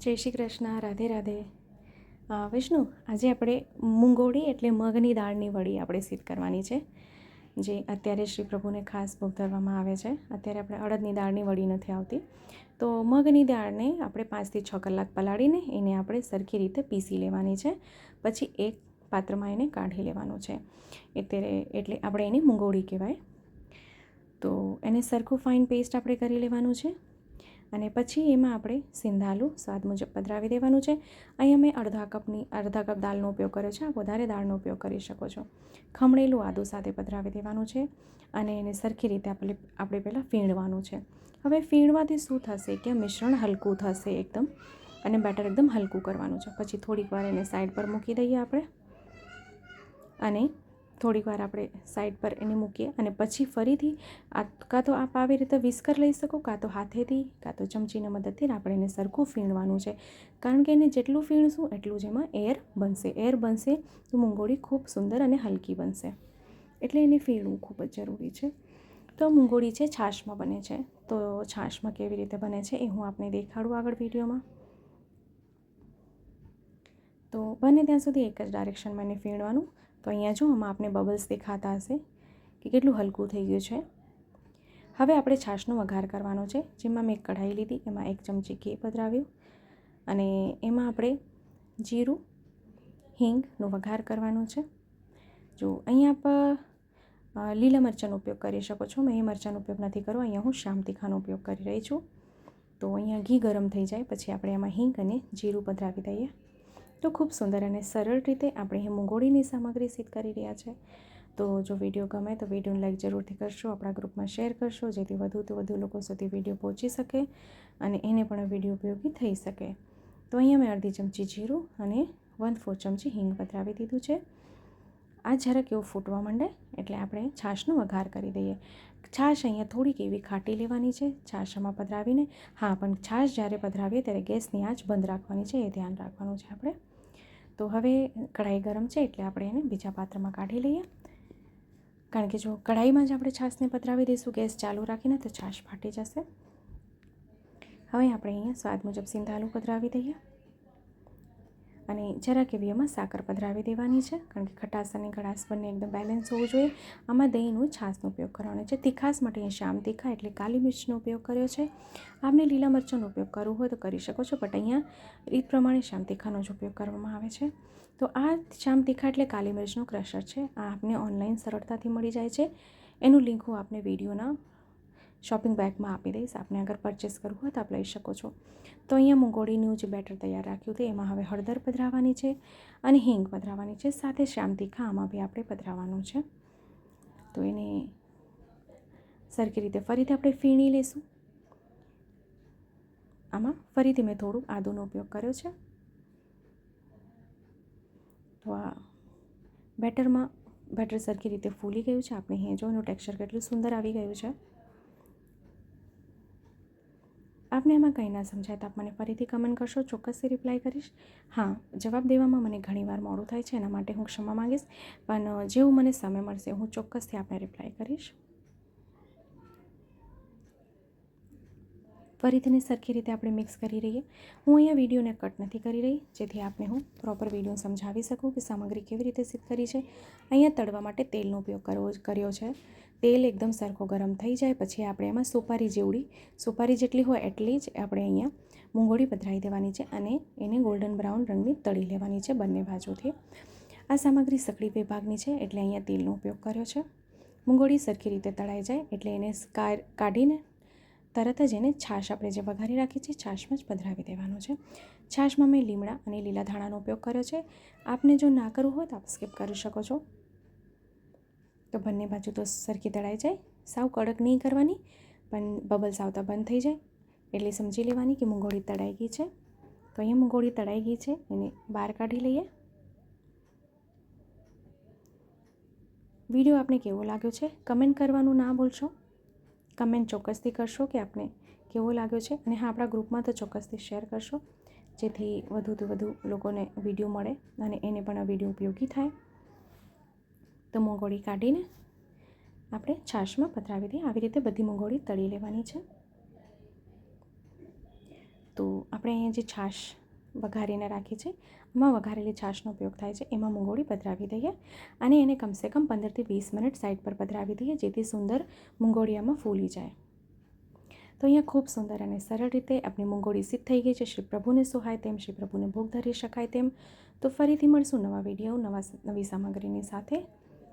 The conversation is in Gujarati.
જય શ્રી કૃષ્ણ, રાધે રાધે. વિષ્ણુ, આજે આપણે મૂંગોળી એટલે મગની દાળની વડી આપણે સિદ્ધ કરવાની છે, જે અત્યારે શ્રી પ્રભુને ખાસ ભોગ ધરવામાં આવે છે. અત્યારે આપણે અડદની દાળની વડી નથી આવતી. તો મગની દાળને આપણે પાંચથી છ કલાક પલાળીને એને આપણે સરખી રીતે પીસી લેવાની છે, પછી એક પાત્રમાં એને કાઢી લેવાનું છે. અત્યારે એટલે આપણે એને મૂંગોળી કહેવાય. તો એને સરખું ફાઇન પેસ્ટ આપણે કરી લેવાનું છે. અને પછી એમાં આપણે સિંધાલું સ્વાદ મુજબ પધરાવી દેવાનું છે. અહીંયા મેં અડધા કપની, અડધા કપ દાળનો ઉપયોગ કર્યો છે. આપ વધારે દાળનો ઉપયોગ કરી શકો છો. ખમણેલું આદું સાથે પધરાવી દેવાનું છે અને એને સરખી રીતે આપણે આપણે પહેલાં ફીણવાનું છે. હવે ફીણવાથી શું થશે કે મિશ્રણ હલકું થશે એકદમ અને બેટર એકદમ હલકું કરવાનું છે. પછી થોડીક વાર એને સાઈડ પર મૂકી દઈએ આપણે. અને થોડીક વાર આપણે સાઈડ પર એને મૂકીએ અને પછી ફરીથી આ કાં તો આપ આવી રીતે વિસ્કર લઈ શકો, કાં તો હાથેથી, કાં તો ચમચીના મદદથી આપણે એને સરખું ફીણવાનું છે. કારણ કે એને જેટલું ફીણશું એટલું જ એમાં એર બનશે. એર બનશે તો મૂંગોળી ખૂબ સુંદર અને હલકી બનશે. એટલે એને ફીણવું ખૂબ જ જરૂરી છે. તો મૂંગોળી છે, છાશમાં બને છે. તો છાશમાં કેવી રીતે બને છે એ હું આપને દેખાડું આગળ વિડીયોમાં. તો બને ત્યાં સુધી એક જ ડાયરેક્શનમાં એને ફીણવાનું. તો અહીંયા જો આમાં આપણે બબલ્સ દેખાતા હશે કે કેટલું હલકું થઈ ગયું છે. હવે આપણે છાશનો વઘાર કરવાનો છે, જેમાં મેં એક કઢાઈ લીધી, એમાં એક ચમચી ઘી પધરાવ્યું અને એમાં આપણે જીરું, હિંગનો વઘાર કરવાનો છે. જો અહીંયા આપ લીલા મરચાંનો ઉપયોગ કરી શકો છો. મેં એ મરચાંનો ઉપયોગ નથી કરવો, અહીંયા હું શ્યામ તીખાનો ઉપયોગ કરી રહી છું. તો અહીંયા ઘી ગરમ થઈ જાય, પછી આપણે એમાં હિંગ અને જીરું પધરાવી દઈએ. તો ખૂબ સુંદર અને સરળ રીતે આપણે એ મૂંગોળીની સામગ્રી સિદ્ધ કરી રહ્યા છે. તો જો વીડિયો ગમે તો વિડીયોને લાઈક જરૂરથી કરશો, આપણા ગ્રુપમાં શેર કરશો, જેથી વધુથી વધુ લોકો સુધી વીડિયો પહોંચી શકે અને એને પણ વીડિયો ઉપયોગી થઈ શકે. તો અહીંયા મેં અડધી ચમચી જીરું અને વન ફોર ચમચી હિંગ પધરાવી દીધું છે. આ જરાક એવું ફૂટવા માંડે એટલે આપણે છાશનો વઘાર કરી દઈએ. છાશ અહીંયા થોડીક એવી ખાટી લેવાની છે છાશમાં પધરાવીને. હા, પણ છાશ જ્યારે પધરાવીએ ત્યારે ગેસની આંચ બંધ રાખવાની છે, એ ધ્યાન રાખવાનું છે આપણે. તો હવે કઢાઈ ગરમ છે એટલે આપણે એને બીજા પાત્રમાં કાઢી લઈએ. કારણ કે જો કઢાઈમાં જ આપણે છાશને પધરાવી દઈશું, ગેસ ચાલુ રાખીને તો છાશ ફાટી જશે. હવે આપણે અહીંયા સ્વાદ મુજબ સિંધાલું પધરાવી દઈએ. અને જરાક એવી એમાં સાકર પધરાવી દેવાની છે, કારણ કે ખટાશ અને ગળાશ બંને એકદમ બેલેન્સ હોવું જોઈએ. આમાં દહીંનું છાશનો ઉપયોગ કરવાનો છે. તીખાશ માટે અહીંયા શ્યામ તીખા એટલે કાલી મિર્ચનો ઉપયોગ કર્યો છે. આપને લીલા મરચાંનો ઉપયોગ કરવો હોય તો કરી શકો છો, બટ અહીંયા રીત પ્રમાણે શ્યામ તીખાનો જ ઉપયોગ કરવામાં આવે છે. તો આ શ્યામ તીખા એટલે કાલી મિર્ચનું ક્રશર છે. આ આપને ઓનલાઈન સરળતાથી મળી જાય છે. એનું લિંક હું આપને વિડીયોના શોપિંગ બેગમાં આપી દઈશ. આપને અગર પરચેસ કરવું હોય તો આપ લઈ શકો છો. તો અહીંયા મૂંગોળીનું જે બેટર તૈયાર રાખ્યું હતું, એમાં હવે હળદર પધરાવવાની છે અને હિંગ પધરાવવાની છે. સાથે શ્યામ તીખા આમાં બી આપણે પધરાવવાનું છે. તો એને સરખી રીતે ફરીથી આપણે ફીણી લઈશું આમાં ફરીથી મેં થોડું આદુનો ઉપયોગ કર્યો છે. તો આ બેટરમાં બેટર સરખી રીતે ફૂલી ગયું છે. આપણે અહીં જો એનું ટેક્સચર કેટલું સુંદર આવી ગયું છે. આપને એમાં કંઈ ના સમજાય તો આપ મને ફરીથી કમેન્ટ કરશો, ચોક્કસથી રિપ્લાય કરીશ. હા, જવાબ દેવામાં મને ઘણીવાર મોડું થાય છે, એના માટે હું ક્ષમા માગીશ. પણ જેવું મને સમય મળશે, હું ચોક્કસથી આપને રિપ્લાય કરીશ. ફરીથીને સરખી રીતે આપણે મિક્સ કરી રહીએ. હું અહીંયા વિડીયોને કટ નથી કરી રહી, જેથી આપને હું પ્રોપર વીડિયો સમજાવી શકું કે સામગ્રી કેવી રીતે સિદ્ધ કરી છે. અહીંયા તળવા માટે તેલનો ઉપયોગ કરવો કર્યો છે. તેલ એકદમ સરખો ગરમ થઈ જાય, પછી આપણે એમાં સુપારી જેવડી, સુપારી જેટલી હોય એટલી જ આપણે અહીંયા મૂંગોળી પધરાવી દેવાની છે અને એને ગોલ્ડન બ્રાઉન રંગની તળી લેવાની છે બંને બાજુથી. આ સામગ્રી સકડી વિભાગની છે એટલે અહીંયા તેલનો ઉપયોગ કર્યો છે. મૂંગોળી સરખી રીતે તળાઈ જાય એટલે એને કાઢીને તરત જ એને છાશ આપણે જે વઘારી રાખી છે છાશમાં જ પધરાવી દેવાનું છે. છાશમાં મેં લીમડા અને લીલા ધાણાનો ઉપયોગ કર્યો છે. આપને જો ના કરવું હોય તો આપ સ્કીપ કરી શકો છો. તો બંને બાજુ તો સરખી તળાઈ જાય. સાવ કડક નહીં કરવાની, પણ બબલ્સ આવતા બંધ થઈ જાય. એટલે સમજી લેવાની કે મૂંગોળી તળાઈ ગઈ છે. તો અહીંયા મૂંગોળી તળાઈ ગઈ છે, એને બહાર કાઢી લઈએ. વીડિયો આપને કેવો લાગ્યો છે? કમેન્ટ કરવાનું ના ભૂલશો. કમેન્ટ ચોક્કસથી કરશો કે આપને કેવો લાગ્યો છે? અને હા, આપણા ગ્રુપમાં તો ચોક્કસથી શેર કરશો, જેથી વધુથી વધુ લોકોને વીડિયો મળે અને એને પણ આ વીડિયો ઉપયોગી થાય. તો મૂંગોળી કાઢીને આપણે છાશમાં પધરાવી દઈએ. આવી રીતે બધી મૂંગોળી તળી લેવાની છે. તો આપણે અહીંયા જે છાશ વઘારીને રાખી છે, એમાં વઘારેલી છાશનો ઉપયોગ થાય છે. એમાં મૂંગોળી પધરાવી દઈએ અને એને કમસે કમ પંદરથી વીસ મિનિટ સાઈડ પર પધરાવી દઈએ, જેથી સુંદર મૂંગોળીયામાં ફૂલી જાય. તો અહીંયા ખૂબ સુંદર અને સરળ રીતે આપણી મૂંગોળી સિદ્ધ થઈ ગઈ છે. શ્રી પ્રભુને સુહાય તેમ, શ્રી પ્રભુને ભોગ ધરી શકાય તેમ. તો ફરીથી મળશું નવા વીડિયો, નવા નવી સામગ્રીની સાથે.